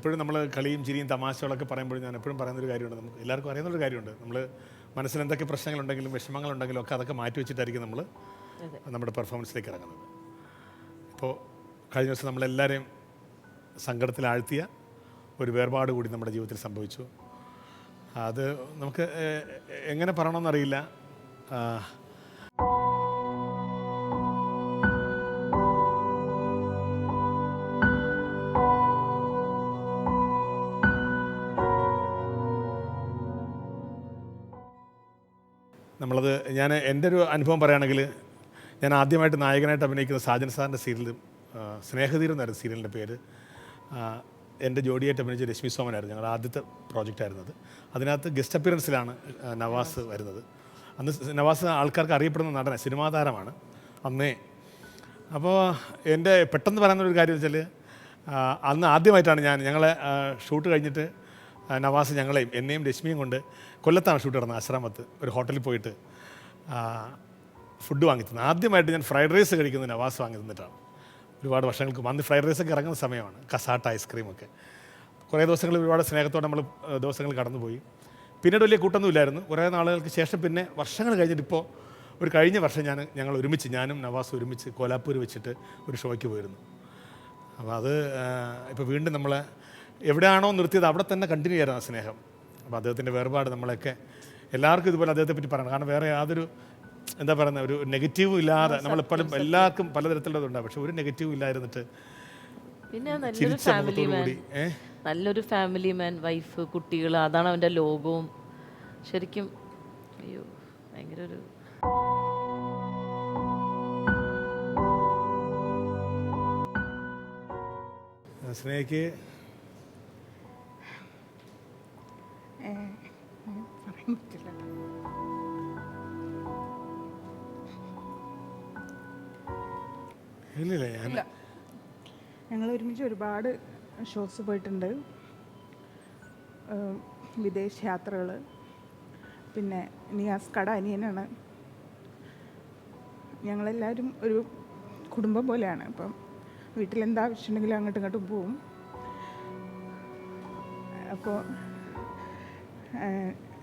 എപ്പോഴും നമ്മൾ കളിയും ചിരിയും തമാശകളൊക്കെ പറയുമ്പോഴും ഞാൻ എപ്പോഴും പറയുന്നൊരു കാര്യമുണ്ട്. നമുക്ക് എല്ലാവർക്കും അറിയുന്നൊരു കാര്യമുണ്ട്. നമ്മൾ മനസ്സിൽ എന്തൊക്കെ പ്രശ്നങ്ങളുണ്ടെങ്കിലും വിഷമങ്ങളുണ്ടെങ്കിലും ഒക്കെ അതൊക്കെ മാറ്റി വെച്ചിട്ടായിരിക്കും നമ്മൾ നമ്മുടെ പെർഫോമൻസിലേക്ക് ഇറങ്ങുന്നത്. ഇപ്പോൾ കഴിഞ്ഞ ദിവസം നമ്മളെല്ലാവരെയും സങ്കടത്തിലാഴ്ത്തിയ ഒരു വേർപാട് കൂടി നമ്മുടെ ജീവിതത്തിൽ സംഭവിച്ചു. അത് നമുക്ക് എങ്ങനെ പറയണമെന്നറിയില്ല. നമ്മളത് ഞാൻ എന്റെ ഒരു അനുഭവം പറയുകയാണെങ്കിൽ ഞാൻ ആദ്യമായിട്ട് നായകനായിട്ട് അഭിനയിക്കുന്ന സാജൻ സാറിന്റെ സീരിയലും സ്നേഹതീരം എന്നായിരുന്നു സീരിയലിന്റെ പേര്. എന്റെ ജോഡിയായിട്ട് അഭിനയിച്ച രശ്മി സോമനായിരുന്നു ഞങ്ങളുടെ ആദ്യത്തെ പ്രോജക്റ്റ് ആയിരുന്നത്. അതിനകത്ത് ഗസ്റ്റ് അപ്പിയറൻസിലാണ് നവാസ് വരുന്നത്. അന്ന് നവാസ് ആൾക്കാർക്ക് അറിയപ്പെടുന്ന നടന സിനിമാ താരമാണ് അന്നേ. അപ്പോൾ എന്റെ പെട്ടെന്ന് പറയുന്നൊരു കാര്യം വെച്ചാൽ അന്ന് ആദ്യമായിട്ടാണ് ഞാൻ ഞങ്ങളെ ഷൂട്ട് കഴിഞ്ഞിട്ട് നവാസ് ഞങ്ങളെയും എന്നെയും രശ്മിയും കൊണ്ട് കൊല്ലത്താണ് ഷൂട്ട് നടന്നത് ആശ്രമത്ത്. ഒരു ഹോട്ടലിൽ പോയിട്ട് ഫുഡ് വാങ്ങി ആദ്യമായിട്ട് ഞാൻ ഫ്രൈഡ് റൈസ് കഴിക്കുന്ന നവാസ് വാങ്ങി തന്നിട്ടാണ്. ഒരുപാട് വർഷങ്ങൾക്ക്. അന്ന് ഫ്രൈഡ് റൈസൊക്കെ ഇറങ്ങുന്ന സമയമാണ് കസാട്ട ഐസ്ക്രീമൊക്കെ കുറേ ദിവസങ്ങൾ ഒരുപാട് സ്നേഹത്തോടെ നമ്മൾ ദിവസങ്ങൾ കടന്നുപോയി. പിന്നീട് വലിയ കൂട്ടൊന്നും ഇല്ലായിരുന്നു. കുറേ നാളുകൾക്ക് ശേഷം പിന്നെ വർഷങ്ങൾ കഴിഞ്ഞിട്ട് ഇപ്പോൾ ഒരു കഴിഞ്ഞ വർഷം ഞാൻ ഞങ്ങൾ ഒരുമിച്ച് ഞാനും നവാസ് ഒരുമിച്ച് കോലാപ്പൂർ വെച്ചിട്ട് ഒരു ഷോയ്ക്ക് പോയിരുന്നു. അപ്പോൾ അത് ഇപ്പോൾ വീണ്ടും നമ്മൾ എവിടെയാണോ നിർത്തിയത് അവിടെ തന്നെ കണ്ടിന്യൂ ചെയ്യാനാണ് സ്നേഹം. അപ്പോൾ അദ്ദേഹത്തിന്റെ വേർപാട് നമ്മളൊക്കെ എല്ലാവർക്കും ഇതുപോലെ അദ്ദേഹത്തെ പറ്റി പറയണം. കാരണം വേറെ യാതൊരു എന്താ പറയുന്നത് ഒരു നെഗറ്റീവും ഇല്ലാതെ നമ്മളെപ്പോഴും എല്ലാവർക്കും പലതരത്തിലുള്ളതുണ്ടാവും പക്ഷെ ഒരു നെഗറ്റീവും ഇല്ലായിരുന്നിട്ട് പിന്നെ നല്ലൊരു ഫാമിലി മാൻ നല്ലൊരു ഫാമിലി മാൻ വൈഫ് കുട്ടികൾ അതാണ് അവന്റെ ലോകവും. ശരിക്കും അയ്യോ ഭയങ്കര ഒരു സ്നേഹയ്ക്ക് പറയാൻ പറ്റില്ല. ഇല്ലില്ല ഞാൻ ഇല്ല. ഞങ്ങൾ ഒരുമിച്ച് ഒരുപാട് ഷോസ് പോയിട്ടുണ്ട്. വിദേശ യാത്രകൾ പിന്നെ നിയാസ് കട അനിയനാണ്. ഞങ്ങളെല്ലാവരും ഒരു കുടുംബം പോലെയാണ്. അപ്പം വീട്ടിലെന്താ ആവശ്യമുണ്ടെങ്കിലും അങ്ങോട്ടും ഇങ്ങോട്ടും പോവും. അപ്പോൾ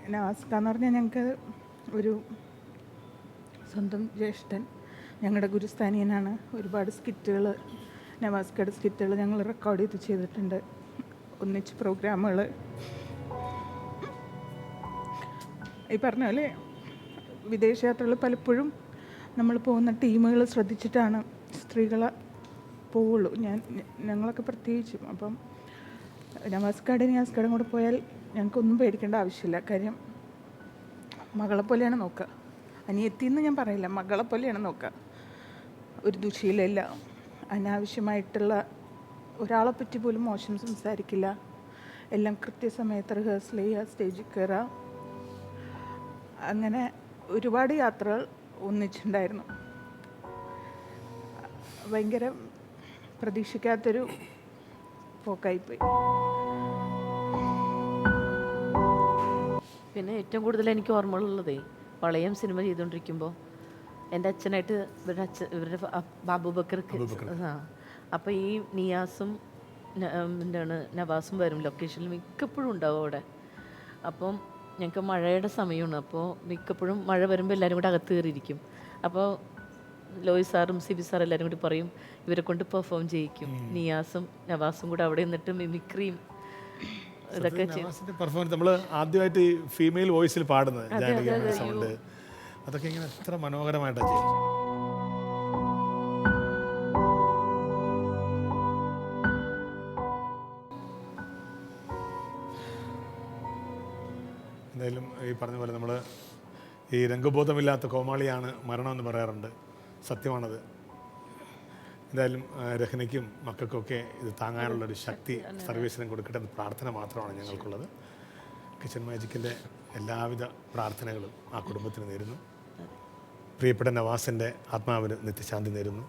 നവാസ്ക എന്ന് പറഞ്ഞാൽ ഞങ്ങൾക്ക് ഒരു സ്വന്തം ജ്യേഷ്ഠൻ ഞങ്ങളുടെ ഗുരുസ്ഥാനീയനാണ്. ഒരുപാട് സ്കിറ്റുകൾ നവാസ്കയുടെ സ്കിറ്റുകൾ ഞങ്ങൾ റെക്കോർഡ് ചെയ്ത് ചെയ്തിട്ടുണ്ട്. ഒന്നിച്ച് പ്രോഗ്രാമുകൾ ഈ പറഞ്ഞ പോലെ വിദേശയാത്രകൾ പലപ്പോഴും നമ്മൾ പോകുന്ന ടീമുകൾ ശ്രദ്ധിച്ചിട്ടാണ് സ്ത്രീകളെ പോവുള്ളൂ. ഞാൻ ഞങ്ങളൊക്കെ പ്രത്യേകിച്ചും. അപ്പം നവാസ്കാട് നിയാസ്കാടും കൂടെ പോയാൽ ഞങ്ങൾക്കൊന്നും പേടിക്കേണ്ട ആവശ്യമില്ല. കാര്യം മകളെ പോലെയാണ് നോക്കുക. അനിയത്തിന്ന് ഞാൻ പറയില്ല മകളെ പോലെയാണ് നോക്കുക. ഒരു ദുശീലമില്ല അനാവശ്യമായിട്ടുള്ള ഒരാളെ പറ്റി പോലും മോശം സംസാരിക്കില്ല. എല്ലാം കൃത്യസമയത്ത് റിഹേഴ്സൽ ചെയ്യുക സ്റ്റേജിൽ കയറുക. അങ്ങനെ ഒരുപാട് യാത്രകൾ ഒന്നിച്ചുണ്ടായിരുന്നു ഭയങ്കര പ്രതീക്ഷിക്കാത്തൊരു പോക്കായിപ്പോയി. പിന്നെ ഏറ്റവും കൂടുതൽ എനിക്ക് ഓർമ്മകളുള്ളതേ വളയം സിനിമ ചെയ്തുകൊണ്ടിരിക്കുമ്പോൾ എന്റെ അച്ഛനായിട്ട് ഇവരുടെ അച്ഛൻ ഇവരുടെ ബാബു ബക്കർക്ക് ആ. അപ്പോൾ ഈ നിയാസും എന്താണ് നവാസും വരും. ലൊക്കേഷനിൽ മിക്കപ്പോഴും ഉണ്ടാവും അവിടെ. അപ്പം ഞങ്ങൾക്ക് മഴയുടെ സമയമാണ്. അപ്പോൾ മിക്കപ്പോഴും മഴ വരുമ്പോൾ എല്ലാവരും കൂടെ അകത്ത് കയറിയിരിക്കും. അപ്പോൾ ലോയി സാറും സിബി സാറും എല്ലാവരും കൂടി പറയും ഇവരെ കൊണ്ട് പെർഫോം ചെയ്യിക്കും. നിയാസും നവാസും കൂടെ അവിടെ നിന്നിട്ട് മിമിക്രിയും ഇതൊക്കെ പെർഫോമൻസ് നമ്മൾ ആദ്യമായിട്ട് ഈ ഫീമെയിൽ വോയിസിൽ പാടുന്നത് സൗണ്ട് അതൊക്കെ ഇങ്ങനെ എത്ര മനോഹരമായിട്ടാണ് ചെയ്യുന്നത് എന്തായാലും ഈ പറഞ്ഞ പോലെ നമ്മൾ ഈ രംഗബോധമില്ലാത്ത കോമാളിയാണ് മരണമെന്ന് പറയാറുണ്ട്. സത്യമാണത്. എന്തായാലും രഹ്നയ്ക്കും മക്കൾക്കൊക്കെ ഇത് താങ്ങാനുള്ളൊരു ശക്തി സർവീസിനും കൊടുക്കട്ടെ എന്ന് പ്രാർത്ഥന മാത്രമാണ് ഞങ്ങൾക്കുള്ളത്. കിച്ചൺ മാജിക്കിന്റെ എല്ലാവിധ പ്രാർത്ഥനകളും ആ കുടുംബത്തിന് നേരുന്നു. പ്രിയപ്പെട്ട നവാസിന്റെ ആത്മാവിന് നിത്യശാന്തി നേരുന്നു.